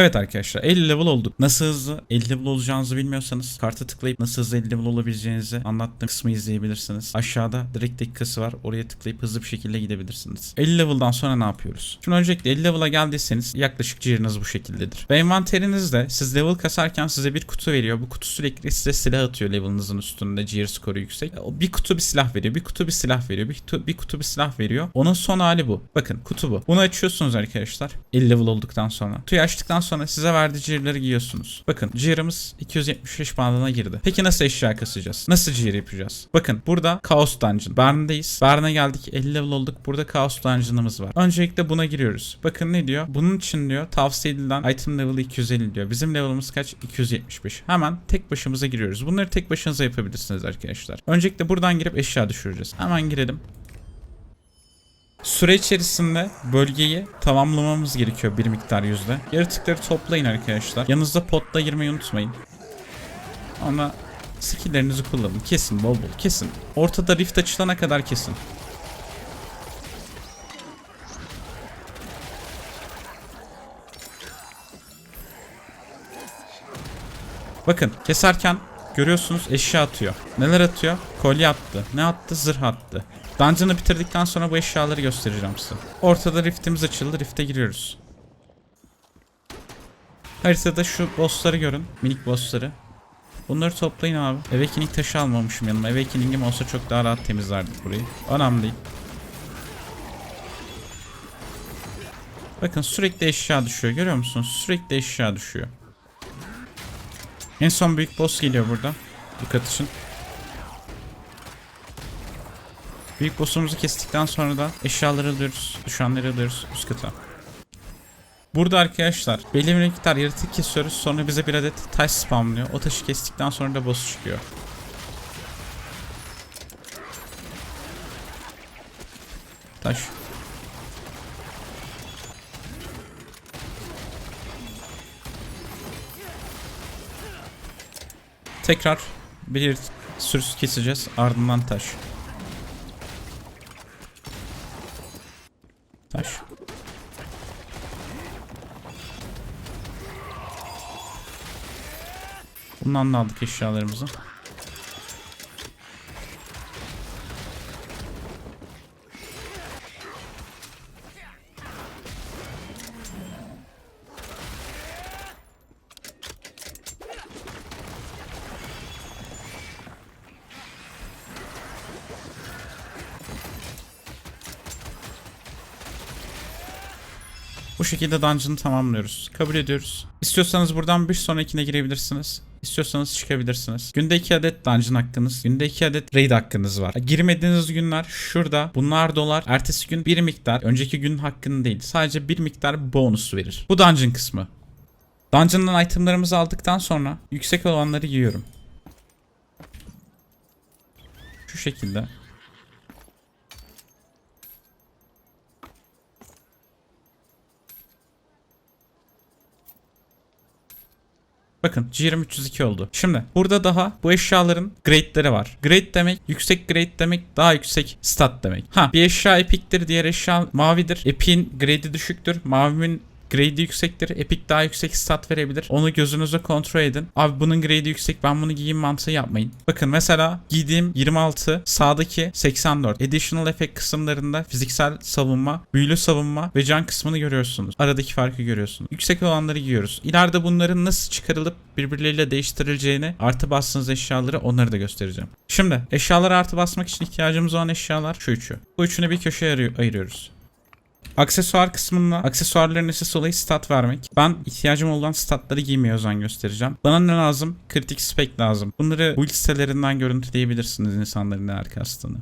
Evet arkadaşlar 50 level olduk. Nasıl hızlı 50 level olacağınızı bilmiyorsanız karta tıklayıp nasıl hızlı 50 level olabileceğinizi anlattığım kısmı izleyebilirsiniz. Aşağıda direkt dakikası var. Oraya tıklayıp hızlı bir şekilde gidebilirsiniz. 50 level'dan sonra ne yapıyoruz? Şimdi öncelikle 50 level'a geldiyseniz yaklaşık clear'ınız bu şekildedir. Ve envanterinizde siz level kasarken size bir kutu veriyor. Bu kutu sürekli size silah atıyor level'ınızın üstünde. Gear skoru yüksek. Bir kutu bir silah veriyor. Bir kutu bir silah veriyor. Bir kutu bir, kutu bir silah veriyor. Onun son hali bu. Bakın kutu bu. Bunu açıyorsunuz arkadaşlar. 50 level olduktan sonra. Kutuyu açtıktan sonra size verdiği gear'ları giyiyorsunuz. Bakın gear'ımız 275 bandına girdi. Peki nasıl eşya kasacağız? Nasıl gear yapacağız? Bakın burada Chaos Dungeon. Bern'deyiz. Bern'e geldik. 50 level olduk. Burada Chaos Dungeon'ımız var. Öncelikle buna giriyoruz. Bakın ne diyor? Bunun için diyor tavsiye edilen item level'ı 250 diyor. Bizim level'ımız kaç? 275. Hemen tek başımıza giriyoruz. Bunları tek başınıza yapabilirsiniz arkadaşlar. Öncelikle buradan girip eşya düşüreceğiz. Hemen girelim. Süre içerisinde bölgeyi tamamlamamız gerekiyor bir miktar yüzde. Yaratıkları toplayın arkadaşlar. Yanınızda potla girmeyi unutmayın. Ona skilllerinizi kullanın. Kesin bol bol kesin. Ortada rift açılana kadar kesin. Bakın keserken görüyorsunuz eşya atıyor. Neler atıyor? Kolye attı. Ne attı? Zırh attı. Dungeon'ı bitirdikten sonra bu eşyaları göstereceğim size. Ortada riftimiz açıldı. Rift'e giriyoruz. Haritada şu bossları görün. Minik bossları. Bunları toplayın abi. Awakening taşı almamışım yanıma. Awakening'im olsa çok daha rahat temizlerdik burayı. Önemli değil. Bakın sürekli eşya düşüyor. Görüyor musunuz? Sürekli eşya düşüyor. En son büyük boss geliyor burada. Dikkat için. Büyük boss'umuzu kestikten sonra da eşyaları alıyoruz. Düşenleri alıyoruz üst kata. Burada arkadaşlar belli bir miktar yaratık kesiyoruz. Sonra bize bir adet taş spamlıyor. O taşı kestikten sonra da boss çıkıyor. Taş. Tekrar bir sürüsü keseceğiz. Ardından taş. Taş. Bundan da aldık eşyalarımızı. Bu şekilde dungeon'ı tamamlıyoruz. Kabul ediyoruz. İstiyorsanız buradan bir sonrakine girebilirsiniz. İstiyorsanız çıkabilirsiniz. Günde 2 adet dungeon hakkınız, günde 2 adet raid hakkınız var. Girmediğiniz günler şurada. Bunlar dolar. Ertesi gün bir miktar, önceki günün hakkını değil. Sadece bir miktar bonus verir. Bu dungeon kısmı. Dungeon'dan itemlarımızı aldıktan sonra yüksek olanları yiyorum. Şu şekilde. Bakın GRM 302 oldu. Şimdi burada daha bu eşyaların grade'leri var. Grade demek yüksek grade demek daha yüksek stat demek. Ha bir eşya epiktir diğer eşya mavidir. Epik'in grade'i düşüktür. Mavimin grade'i yüksektir. Epic daha yüksek stat verebilir. Onu gözünüzde kontrol edin. Abi bunun grade'i yüksek ben bunu giyeyim mantığı yapmayın. Bakın mesela giydiğim 26 sağdaki 84. Additional effect kısımlarında fiziksel savunma, büyülü savunma ve can kısmını görüyorsunuz. Aradaki farkı görüyorsunuz. Yüksek olanları giyiyoruz. İleride bunların nasıl çıkarılıp birbirleriyle değiştirileceğini artı bastığınız eşyaları onları da göstereceğim. Şimdi eşyalara artı basmak için ihtiyacımız olan eşyalar şu üçü. Bu üçünü bir köşeye ayırı- ayırıyoruz. Aksesuar kısmında aksesuarların esas olayı stat vermek. Ben ihtiyacım olan statları giymeye özen göstereceğim. Bana ne lazım? Kritik spec lazım. Bunları build sitelerinden görüntüleyebilirsiniz insanların neler kastığını.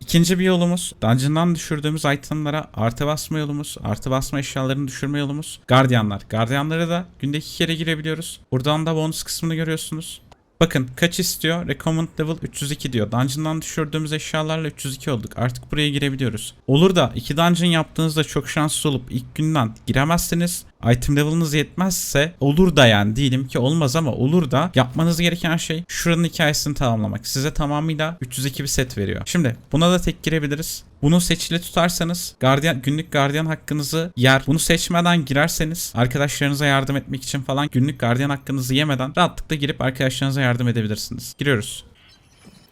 İkinci bir yolumuz dungeon'dan düşürdüğümüz itemlara artı basma yolumuz, artı basma eşyalarını düşürme yolumuz. Gardiyanlar. Gardiyanlara da günde iki kere girebiliyoruz. Buradan da bonus kısmını görüyorsunuz. Bakın kaç istiyor? Recommend level 302 diyor. Dungeon'dan düşürdüğümüz eşyalarla 302 olduk. Artık buraya girebiliyoruz. Olur da iki dungeon yaptığınızda çok şanssız olup ilk günden giremezseniz Item level'ınız yetmezse olur da yani diyelim ki olmaz ama olur da yapmanız gereken şey şuranın hikayesini tamamlamak. Size tamamıyla 302 bir set veriyor. Şimdi buna da tek girebiliriz. Bunu seçili tutarsanız gardiyan, günlük gardiyan hakkınızı yer. Bunu seçmeden girerseniz arkadaşlarınıza yardım etmek için falan günlük gardiyan hakkınızı yemeden rahatlıkla girip arkadaşlarınıza yardım edebilirsiniz. Giriyoruz.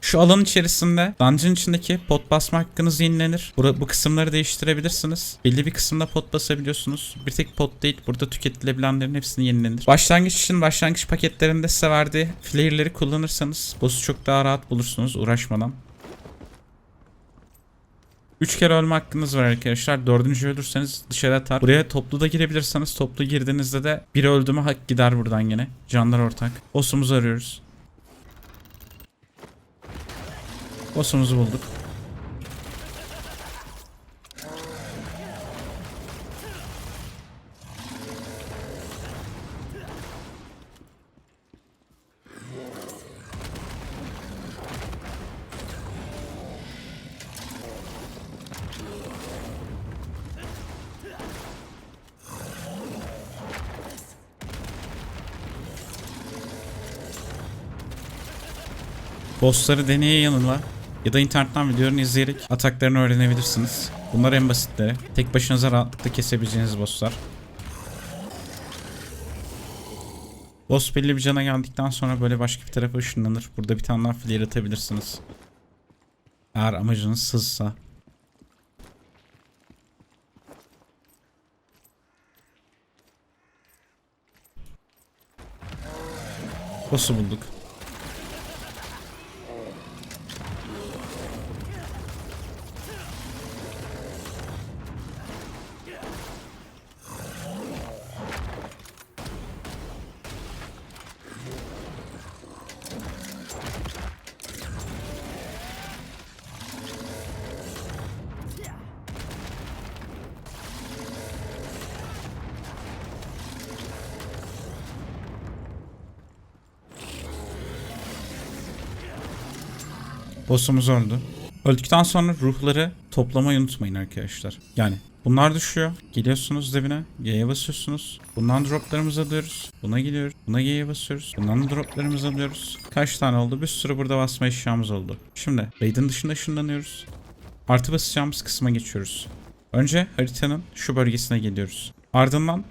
Şu alan içerisinde dungeon içindeki pot basma hakkınız yenilenir. Bura, bu kısımları değiştirebilirsiniz. Belli bir kısımda pot basabiliyorsunuz. Bir tek pot değil burada tüketilebilenlerin hepsini yenilenir. Başlangıç için başlangıç paketlerinde size verdiği flare'leri kullanırsanız boss'u çok daha rahat bulursunuz uğraşmadan. 3 kere ölme hakkınız var arkadaşlar. Dördüncü ölürseniz dışarı atar. Buraya toplu da girebilirseniz toplu girdiğinizde de bir öldü mü hak gider buradan yine. Canlar ortak. Boss'umuzu arıyoruz. Boss'umuzu bulduk. Bossları deneye yanıla ya da internetten videolarını izleyerek ataklarını öğrenebilirsiniz. Bunlar en basitleri. Tek başınıza rahatlıkla kesebileceğiniz bosslar. Boss belli bir cana geldikten sonra böyle başka bir tarafa ışınlanır. Burada bir tane daha flare atabilirsiniz. Eğer amacınız hızsa. Boss'u bulduk. Boss'umuz öldü. Öldükten sonra ruhları toplamayı unutmayın arkadaşlar. Yani bunlar düşüyor. Geliyorsunuz dibine. G'ye basıyorsunuz. Bundan droplarımızı alıyoruz. Buna gidiyoruz. Buna G'ye basıyoruz. Bundan da droplarımızı alıyoruz. Kaç tane oldu? Bir sürü burada basma eşyamız oldu. Şimdi raid'in dışında ışınlanıyoruz. Artı basacağımız kısma geçiyoruz. Önce haritanın şu bölgesine geliyoruz. Ardından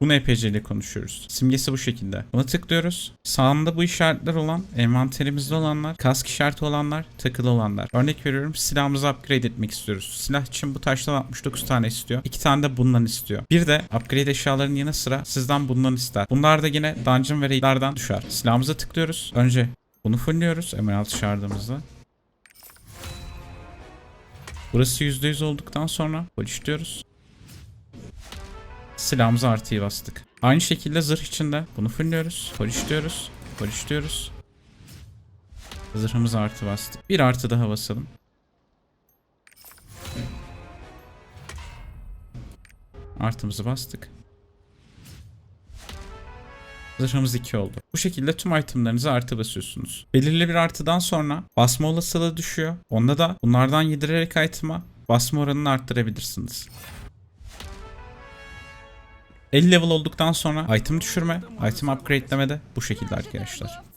bu NPC ile konuşuyoruz. Simgesi bu şekilde. Buna tıklıyoruz. Sağında bu işaretler olan, envanterimizde olanlar, kask işareti olanlar, takılı olanlar. Örnek veriyorum silahımızı upgrade etmek istiyoruz. Silah için bu taştan 69 tane istiyor. 2 tane de bundan istiyor. Bir de upgrade eşyaların yanı sıra sizden bundan ister. Bunlar da yine dungeon ve raidlerden düşer. Silahımıza tıklıyoruz. Önce bunu fullliyoruz Emerald çağırdığımızda. Burası %100 olduktan sonra diyoruz. Silahımıza artıyı bastık. Aynı şekilde zırh içinde bunu fullliyoruz. Polish diyoruz. Polish diyoruz. Zırhımıza artı bastık. Bir artı daha basalım. Artımızı bastık. Zırhımız 2 oldu. Bu şekilde tüm itemlerinize artı basıyorsunuz. Belirli bir artıdan sonra basma olasılığı düşüyor. Onda da bunlardan yedirerek item'a basma oranını arttırabilirsiniz. 50 level olduktan sonra item düşürme, item upgrade'leme de bu şekilde arkadaşlar.